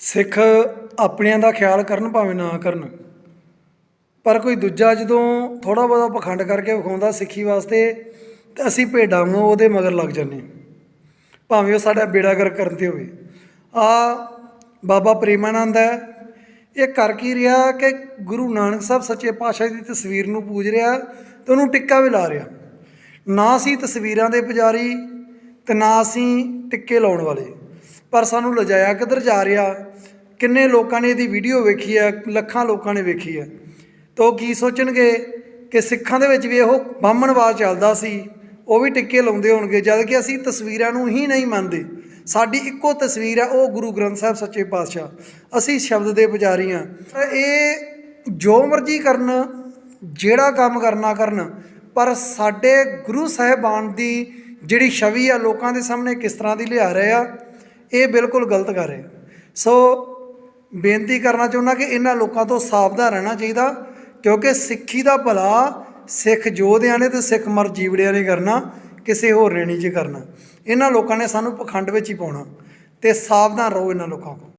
ਸਿੱਖ ਆਪਣਿਆਂ ਦਾ ਖਿਆਲ ਕਰਨ ਭਾਵੇਂ ਨਾ ਕਰਨ। ਪਰ ਕੋਈ ਦੂਜਾ ਜਦੋਂ ਥੋੜਾ ਬਹੁਤਾ ਪਖੰਡ ਕਰਕੇ ਵਿਖਾਉਂਦਾ ਸਿੱਖੀ ਵਾਸਤੇ, ਤਾਂ ਅਸੀਂ ਭੇਡਾਂ ਨੂੰ ਉਹਦੇ ਮਗਰ ਲੱਗ ਜਾਂਦੇ ਭਾਵੇਂ ਉਹ ਸਾਡਾ ਬੇੜਾ ਗਰ ਕਰਨ ਤੇ ਹੋਵੇ। ਆ ਬਾਬਾ ਪ੍ਰੇਮਾਨੰਦ ਹੈ। ਇਹ ਕਰ ਕੀ ਰਿਹਾ ਕਿ ਗੁਰੂ ਨਾਨਕ ਸਾਹਿਬ ਸੱਚੇ ਪਾਤਸ਼ਾਹ ਦੀ ਤਸਵੀਰ ਨੂੰ ਪੂਜ ਰਿਹਾ ਤੇ ਉਹਨੂੰ ਟਿੱਕਾ ਵੀ ਲਾ ਰਿਹਾ। ਨਾ ਅਸੀਂ ਤਸਵੀਰਾਂ ਦੇ ਪੁਜਾਰੀ ਤੇ ਨਾ ਅਸੀਂ ਟਿੱਕੇ ਲਾਉਣ ਵਾਲੇ। ਪਰ ਸਾਨੂੰ ਲਜਾਇਆ ਕਿੱਧਰ ਜਾ ਰਿਹਾ? ਕਿੰਨੇ ਲੋਕਾਂ ਨੇ ਇਹਦੀ ਵੀਡੀਓ ਵੇਖੀ ਹੈ? ਲੱਖਾਂ ਲੋਕਾਂ ਨੇ ਵੇਖੀ ਹੈ। ਤਾਂ ਉਹ ਕੀ ਸੋਚਣਗੇ ਕਿ ਸਿੱਖਾਂ ਦੇ ਵਿੱਚ ਵੀ ਇਹੋ ਬਾਹਮਣਵਾਦ ਚੱਲਦਾ ਸੀ, ਉਹ ਵੀ ਟਿੱਕੇ ਲਾਉਂਦੇ ਹੋਣਗੇ, ਜਦ ਕਿ ਅਸੀਂ ਤਸਵੀਰਾਂ ਨੂੰ ਹੀ ਨਹੀਂ ਮੰਨਦੇ। ਸਾਡੀ ਇੱਕੋ ਤਸਵੀਰ ਹੈ ਉਹ ਗੁਰੂ ਗ੍ਰੰਥ ਸਾਹਿਬ ਸੱਚੇ ਪਾਤਸ਼ਾਹ। ਅਸੀਂ ਸ਼ਬਦ ਦੇ ਪੁਜਾਰੀ ਹਾਂ। ਇਹ ਜੋ ਮਰਜ਼ੀ ਕਰਨ, ਜਿਹੜਾ ਕੰਮ ਕਰਨਾ ਕਰਨ, ਪਰ ਸਾਡੇ ਗੁਰੂ ਸਾਹਿਬਾਨ ਦੀ ਜਿਹੜੀ ਛਵੀ ਆ, ਲੋਕਾਂ ਦੇ ਸਾਹਮਣੇ ਕਿਸ ਤਰ੍ਹਾਂ ਦੀ ਲਿਆ ਰਹੇ ਆ ਇਹ ਬਿਲਕੁਲ ਗਲਤ ਕਰ ਹੈ ਸੋ ਬੇਨਤੀ ਕਰਨਾ ਚਾਹੁੰਦਾ ਕਿ ਇਹਨਾਂ ਲੋਕਾਂ ਤੋਂ ਸਾਵਧਾਨ ਰਹਿਣਾ ਚਾਹੀਦਾ, ਕਿਉਂਕਿ ਸਿੱਖੀ ਦਾ ਭਲਾ ਸਿੱਖ ਯੋਧਿਆਂ ਨੇ ਤੇ ਸਿੱਖ ਮਰ ਜੀਵੜਿਆਂ ਨੇ ਕਰਨਾ, ਕਿਸੇ ਹੋਰ ਨੇ ਨਹੀਂ ਜੀ ਕਰਨਾ। ਇਹਨਾਂ ਲੋਕਾਂ ਨੇ ਸਾਨੂੰ ਪਖੰਡ ਵਿੱਚ ਹੀ ਪਾਉਣਾ ਤੇ ਸਾਵਧਾਨ ਰਹੋ ਇਹਨਾਂ ਲੋਕਾਂ ਤੋਂ